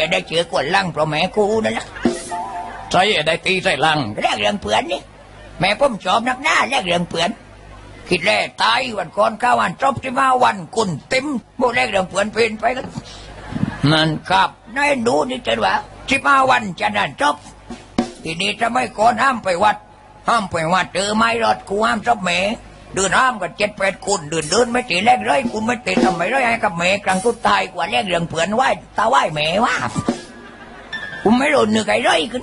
จะได้เจอกวนลังเพราะแม่กูนั่นแหละใช่ได้ตีใส่ลังแรกเรื่องเผือนนี่แม่ผมชอบนักหน้าแรกเรื่องเผือนคิดแรกตายวันก่อนข้าวันจบที่มาวันกุนเต็มโมแรกเรื่องเผือนเป็นไปกันนั่นครับนายหนูนี่จะว่าที่มาวันจะนั่นจบ ทีนี้จะไม่ก่อนห้ามไปวัด ห้ามไปวัดเจอไม้รอดกูห้ามจบแม่ เดินห้ามกันเจ็ดแปดคนเดินเดินไม่ตีแรกเลยกูไม่ตีทำไมเลยให้กับแม่กลางทุดตายกว่าแรกเรื่องเผื่อนไหวตาไหวแม่ว่ากูไม่รู้นึกไอ้เลยขึ้น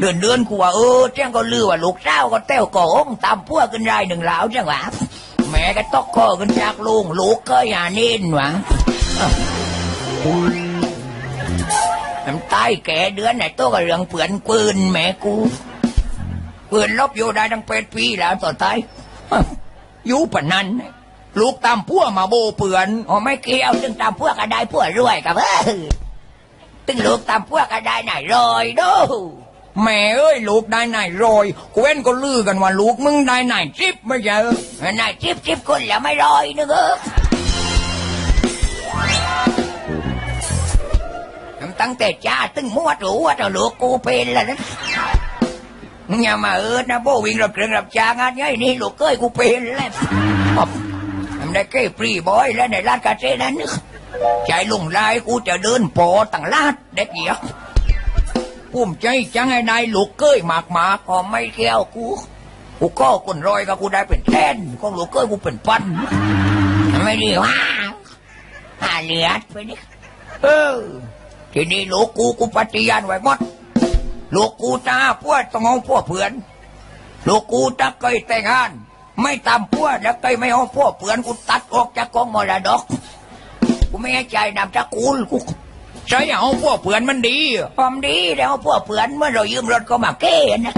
เดินเดินกูว่าเออเจ้าก็ลือว่าลูกเจ้าก็เต้วก่องตามพวกกันรายหนึ่งเหลาจังหวะแม่ก็ตอกคอกันจากลุงลูกก็อย่านิ่นหวะมันตายแก่เดือนไหนตัวกับเรื่องเผื่อนปืนแม่กูปืนลบอยู่ได้ตั้งเป็นปีแล้วต่อตาย อยู่ปะนั้น ลูกตามพั่วมาโบเปือนอ๋อไม่เกี่ยวตึงตามพั่วกก็ได้พวรวยกับเออตึงลูกตามพั่วกก็ได้ไหนรอยดูแม่เอ้ยลูกได้ไหนรอยกูเว้นก็ลือกันว่าลูกมึงได้ไหนจิบไม่ใช่เหนจิบจิบคนแล้วไม่รอยนึกเออตั้งแต่จ้าตึงมวดรู้ว่าแต่ลูกกูเป็นแล้วนะ อย่ามาเอิดนะโบวิ่งรับเรื่องรับจ้างงานไงนี่ลูกเก้ยกูเป็นแล้วอ๊อบทำได้เก้ปรีบอยแล้วในร้านกาเฟ่นั้นใจลุงลายกูจะเดินโปอตั้งลาดเด็กเหี่ยวภูมิใจจังไอ้นายลูกเก้ยหมากหมาก็ไม่เกี่ยวกู กูก็คนรอยกับกูได้เป็นแทนก็ลูกเก้ยกูเป็นปันไม่ดีว่าหาเหลือดไปนี่เออทีนี้ลูกกูกูปฏิญาณไว้หมด ลูกกูตาพวดต้องเอาพวกเพื่อนลูกกูจะเคยแต่งงาน ไม่ตามพวดแล้วเคยไม่เอาพวกเพื่อนกูตัดออกจากกองมรดกกูไม่ให้ใจนำตระกูลกูใช่เอาพวกเพื่อนมันดีความดีแล้วเอาพวกเพื่อนเมื่อเรายืมรถก็มาเก้นะ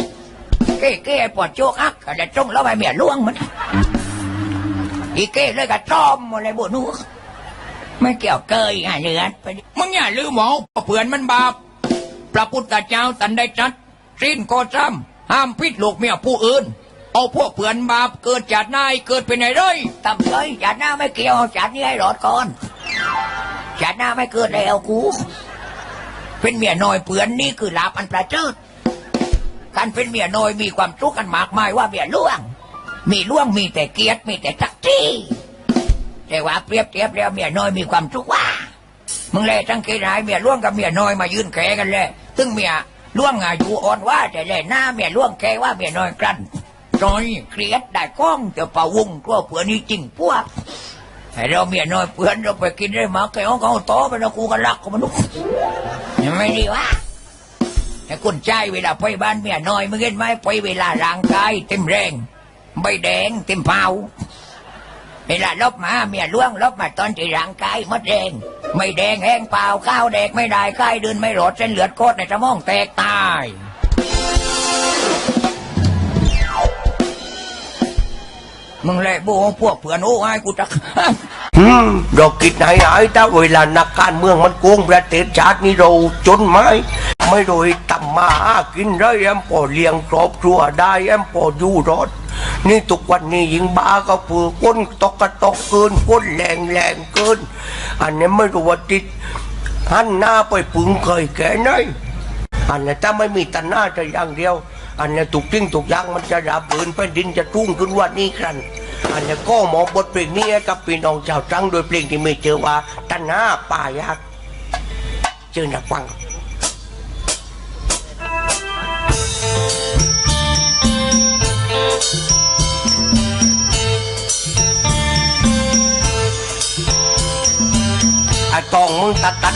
เก้เก้ปวดโจกอักแต่จงแล้วไปเมียล่วงมันอีเก้เลยกับจอมอะไรบุนูไม่เกี่ยวเกยอะเลือดไปมึงอย่าลืมหมอเพื่อนมันบาป พระพุทธเจ้าตันได้จัดสิ้นก็จำห้ามพิษลูกเมียผู้อื่น เอาพวกเผื่อนบาปเกิดจากนายเกิดเป็นไงเลยตำเลยจากหน้าไม่เกี่ยวจากนี้ให้รอดก่อนจากหน้าไม่เกิดแล้วกู เป็นเมียน้อยเผื่อนนี่คือลาบอันประเจิดการเป็นเมียน้อยมีความทุกข์กันมากมายว่าเมียล่วง มีล่วงมีแต่เกียรติมีแต่จักจีแต่ว่าเปรียบเทียบแล้วเมียน้อยมีความทุกข์ว่ามึงเลยตั้งเกณฑ์หายเมียล่วงกับเมียน้อยมายืนแขกันเลย ซึ่งเมียล่วงอายุอ่อนว่าแต่เลยหน้าเมียล่วงแค่ว่าเมียน้อยกลั้นน้อยเครียดได้ก้องเดี๋ยวป่าวงตัวเผื่อนี่จริงพวกให้เราเมียน้อยเพื่อนเราไปกินได้มาแกเอาเขาโตไปแล้วกูก็รักก็มันุกยังไม่ดีวะแต่คนใจเวลาไปบ้านเมียน้อยมึงเห็นไหมไปเวลาร่างกายเต็มแรงใบแดงเต็มเผา เวลาลบมาเมียล่วงลบมาตอนที่ร่างกายมดแดง ไม่แดงแห้งเปล่าข้าวแดกไม่ได้ใกล้เดินไม่รอดเส้นเลือดโคตรในสมองแตกตายมึงแหละโบพวกเผื่อนโอ้ไอ้กูจะอืมเราคิดไหนไอ้ถ้าเวลานักการเมืองมันโกงประเทศชาตินี่เราจนไหมไม่โดยตำมาหากินได้แอมพอเลี้ยงครอบครัวได้แอมพออยู่รอด นี่ทุกวันนี้ยิงบ้าก็เปือก้นตกกระตกเกินก้นแรงแรงเกิน อันนี้ไม่รู้ว่าติดหันหน้าไปปึงเคยแก่ไหนอันนี้ถ้าไม่มีตันหน้าจะอย่างเดียว อันนี้ถูกทิ้งถูกยางมันจะดับเบินแผ่นดินจะทุ่งขึ้นวันนี้ครันอันนี้ก็หมอบทเพลงนี้กับพี่น้องชาวตรังโดยเพลงที่มีเจอว่าตันหน้าป่ายักษ์เจอหนักฟังไ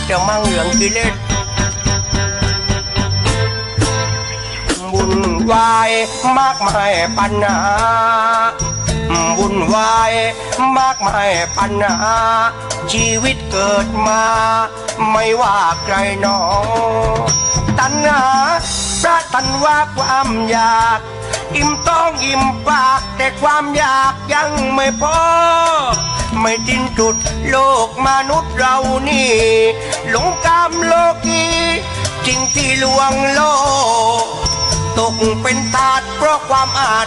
ตัดตัดเดี๋ยวมั่งเหลืองกิเลสบุญวายมากมายปัญหาบุญวายมากมายปัญหา ชีวิตเกิดมา ไม่ว่าใครหนอ ตัณหาพระตันว่าความอยาก อิ่มต้องอิ่มปาก แต่ความอยากยังไม่พอ ไม่สิ้นจุดโลกมนุษย์เรานี่ หลงกามโลกีจริงที่ลวงโลก ตกเป็นทาสเพราะความอาจ